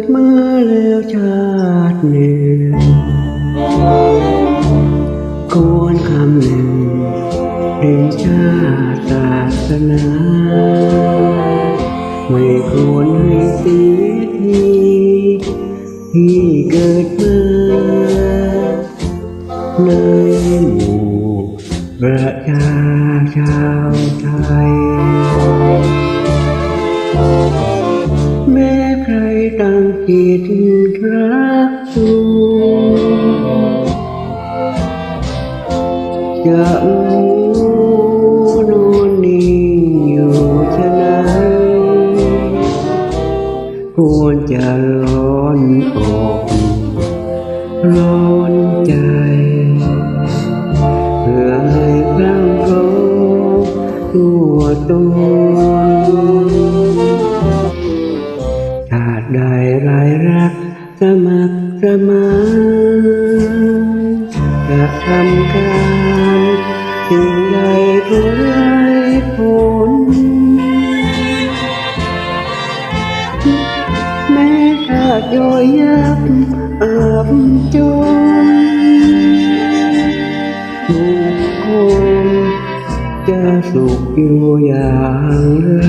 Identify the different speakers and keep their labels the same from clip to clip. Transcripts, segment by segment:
Speaker 1: ดมาแล้วชาติหนึ่งควรคำหนึ่งถึงชาติศาสนา ไม่ควรให้เสียทีที่เกิดมาในหมู่ประชาชาวไทยแม้ใครตั้ง จิตรักสูจะมูนอนนิ่อยู่ฉะนั้นควรจะร้อนอกร้อนใจเพื่อให้พลังโลตัวตน กรักสมัครสมานจะทำการสิ่งใดก็ไร้ผล แม้ชาติย่อยยับอับจนบุคคลจะสุขอยู่อย่างไร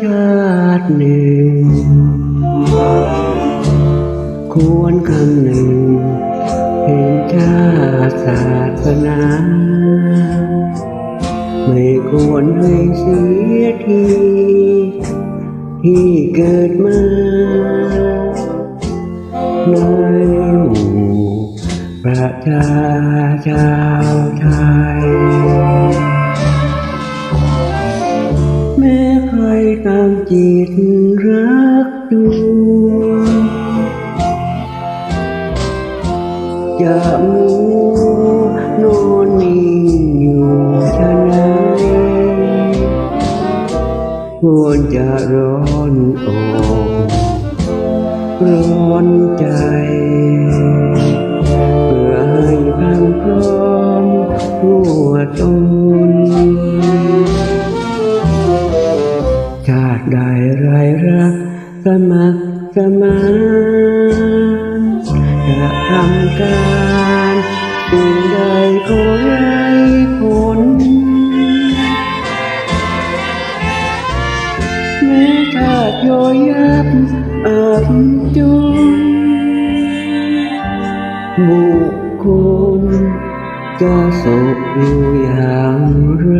Speaker 1: ชาติหนึ่ง ควรคำหนึ่งเห็นชาติศาสนา ไม่ควรให้เสียที ที่เกิดมาในหมู่ประชาชาวไทย ตามจิตรักดูจะมูนอนนิ่งอยู่ฉะนั้นควรจะร้อนอกร้อนใจ สมัครสมานจะทำการสิ่งใดก็ไร้ผล แม้ชาติย่อยยับอับจนบุคคลจะสุขอยู่อย่างไร